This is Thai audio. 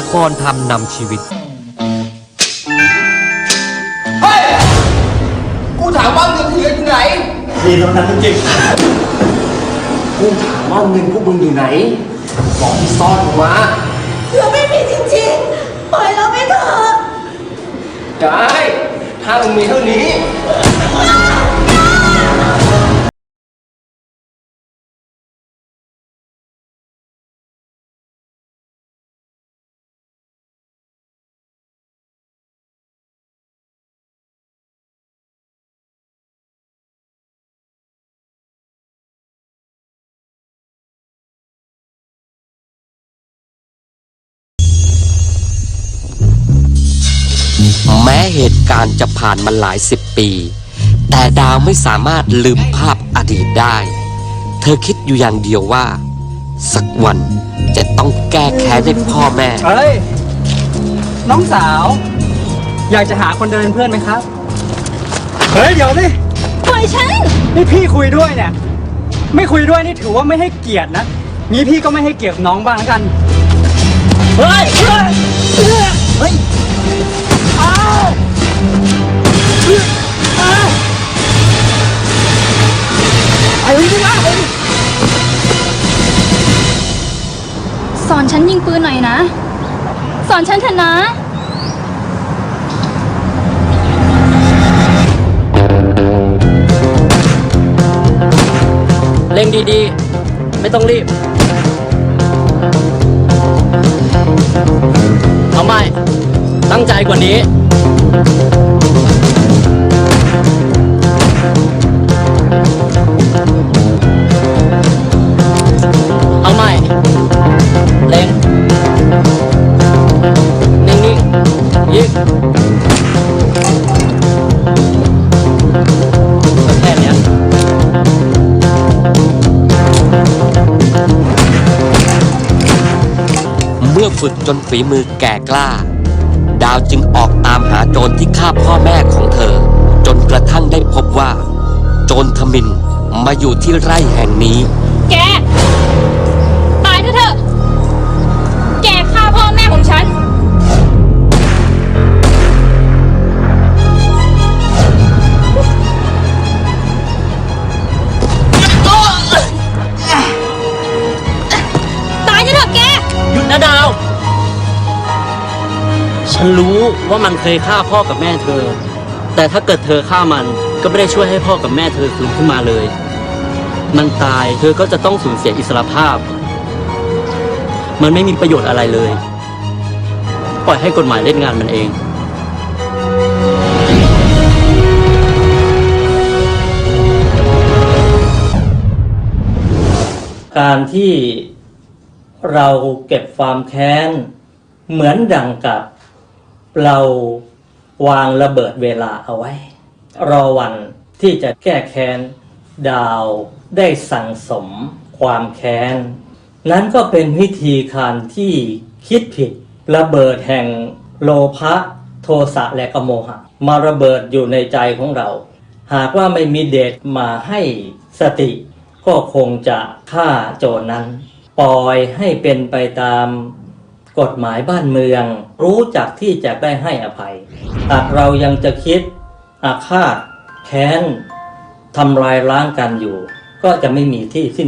ละครทำนำชีวิต เฮ้ย กูถามว่าเงินที่เหลืออยู่ไหนนี่สำคัญจริงกูถามว่าเงินพวกมึงอยู่ไหน บอกที่ซ่อนออกมาเราไม่มีจริงๆ ปล่อยเราไปเถอะ ได้ ถ้ามึงมีเท่านี้ เหตุการณ์จะผ่านมาหลายสิบปี แต่ดาวไม่สามารถลืมภาพอดีตได้ เธอคิดอยู่อย่างเดียวว่า สักวันจะต้องแก้แค้นให้พ่อแม่ๆเฮ้ย น้องสาว อยากจะหาคนเดินเพื่อนไหมครับ เฮ้ย เดี๋ยวนี่ปล่อยฉัน นี่พี่คุยด้วยเนี่ย ไม่คุยด้วยนี่ถือว่าไม่ให้เกียรตินะงี้พี่ก็ไม่ให้เกียรติน้องบ้างแล้วกัน เฮ้ย เฮ้ย ฉันยิงปืนหน่อยนะ สอนฉันเถอะนะ เร่งดีๆ ไม่ต้องรีบ เอาใหม่ ตั้งใจกว่านี้ เนี้ยเมื่อฝึกจนฝีมือแก่กล้า ดาวจึงออกตามหาโจรที่ฆ่าพ่อแม่ของเธอ จนกระทั่งได้พบว่า โจรทมินมาอยู่ที่ไร่แห่งนี้ ฉันรู้ว่ามันเคยฆ่าพ่อกับแม่เธอ แต่ถ้าเกิดเธอฆ่ามันก็ไม่ได้ช่วยให้พ่อกับแม่เธอฟื้นขึ้นมาเลย มันตายเธอก็จะต้องสูญเสียอิสรภาพ มันไม่มีประโยชน์อะไรเลย ปล่อยให้กฎหมายเล่นงานมันเอง การที่เราเก็บความแค้น เหมือนดังกับ เราวางระเบิดเวลาเอาไว้ รอวันที่จะแก้แค้นดาวได้สั่งสมความแค้น นั้นก็เป็นวิธีการที่คิดผิดระเบิดแห่งโลภะโทสะและกโมหะ มาระเบิดอยู่ในใจของเรา หากว่าไม่มีเดชมาให้สติ ก็คงจะฆ่าโจรนั้น ปล่อยให้เป็นไปตาม กฎหมายบ้านเมือง รู้จักที่จะได้ให้อภัยหากเรายังจะคิด อาฆาต แค้นทำลายล้างกันอยู่ ก็จะไม่มีที่สิ้น